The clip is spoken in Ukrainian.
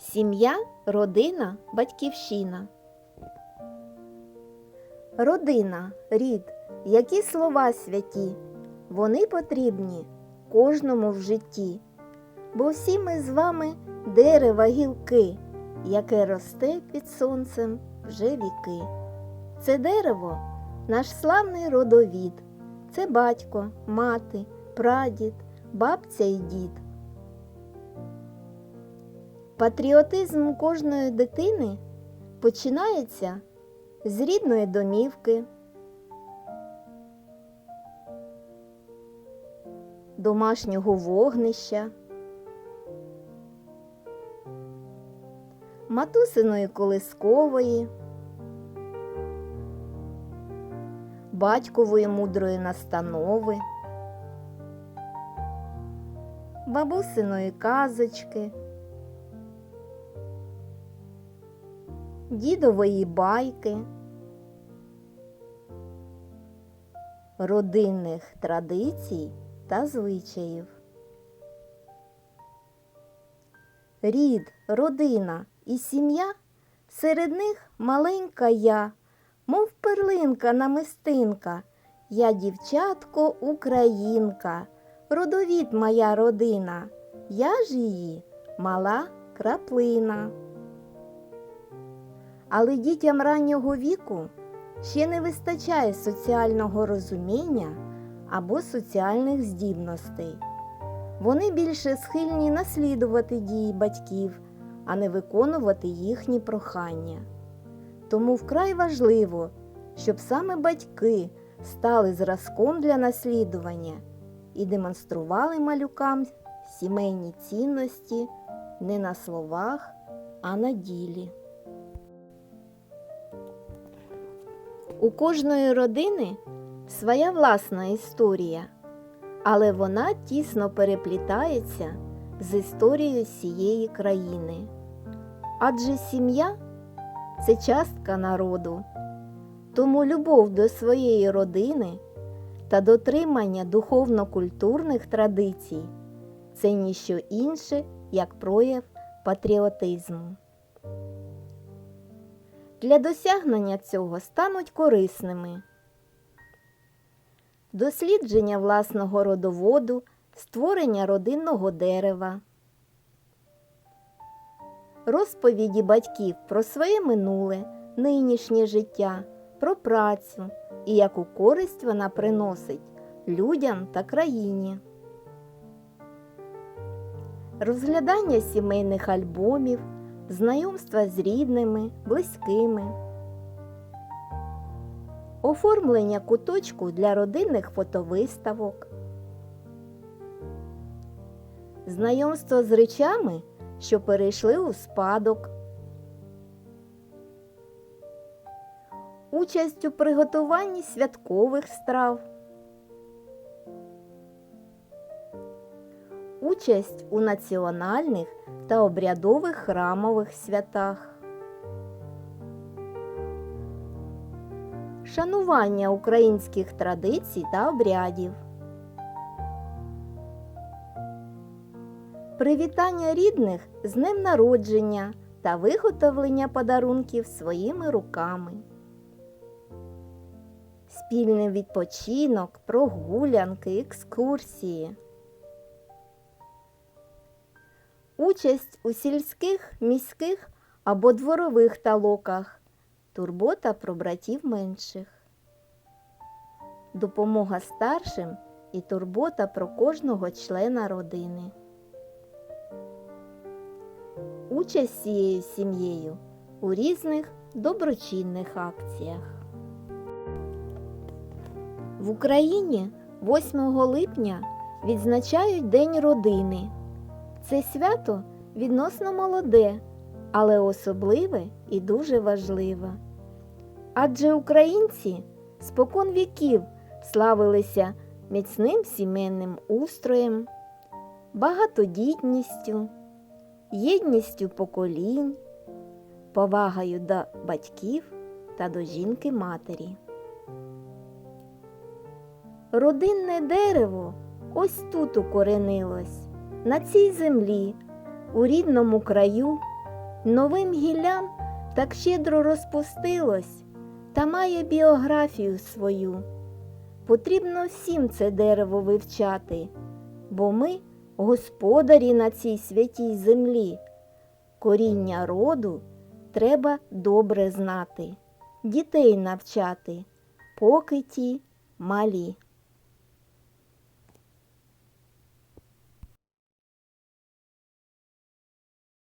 Сім'я, родина, батьківщина. Родина, рід, які слова святі, вони потрібні кожному в житті. Бо всі ми з вами дерева гілки, яке росте під сонцем вже віки. Це дерево наш славний родовід, це батько, мати, прадід, бабця і дід. Патріотизм кожної дитини починається з рідної домівки, домашнього вогнища, матусиної колискової, батькової мудрої настанови, бабусиної казочки. Дідової байки, родинних традицій та звичаїв. Рід, родина і сім'я серед них маленька я, мов перлинка намистинка, я дівчатко українка, родовід моя родина, я ж її мала краплина. Але дітям раннього віку ще не вистачає соціального розуміння або соціальних здібностей. Вони більше схильні наслідувати дії батьків, а не виконувати їхні прохання. Тому вкрай важливо, щоб саме батьки стали зразком для наслідування і демонстрували малюкам сімейні цінності не на словах, а на ділі. У кожної родини своя власна історія, але вона тісно переплітається з історією всієї країни. Адже сім'я це частка народу, тому любов до своєї родини та дотримання духовно-культурних традицій це ніщо інше, як прояв патріотизму. Для досягнення цього стануть корисними дослідження власного родоводу, створення родинного дерева, розповіді батьків про своє минуле, нинішнє життя, про працю і яку користь вона приносить людям та країні. Розглядання сімейних альбомів, знайомства з рідними, близькими, оформлення куточку для родинних фотовиставок, знайомство з речами, що перейшли у спадок, участь у приготуванні святкових страв. Участь у національних та обрядових храмових святах, шанування українських традицій та обрядів, привітання рідних з днем народження та виготовлення подарунків своїми руками, спільний відпочинок, прогулянки, екскурсії. Участь у сільських, міських або дворових талоках, турбота про братів менших, допомога старшим і турбота про кожного члена родини. Участь цією сім'єю у різних доброчинних акціях. В Україні 8 липня відзначають День родини. Це свято відносно молоде, але особливе і дуже важливе. Адже українці спокон віків славилися міцним сімейним устроєм, багатодітністю, єдністю поколінь, повагою до батьків та до жінки матері. Родинне дерево ось тут укоренилось, на цій землі, у рідному краю, Новим гіллям так щедро розпустилось та має біографію свою. Потрібно всім це дерево вивчати, бо ми господарі на цій святій землі. Коріння роду треба добре знати, дітей навчати, поки ті малі.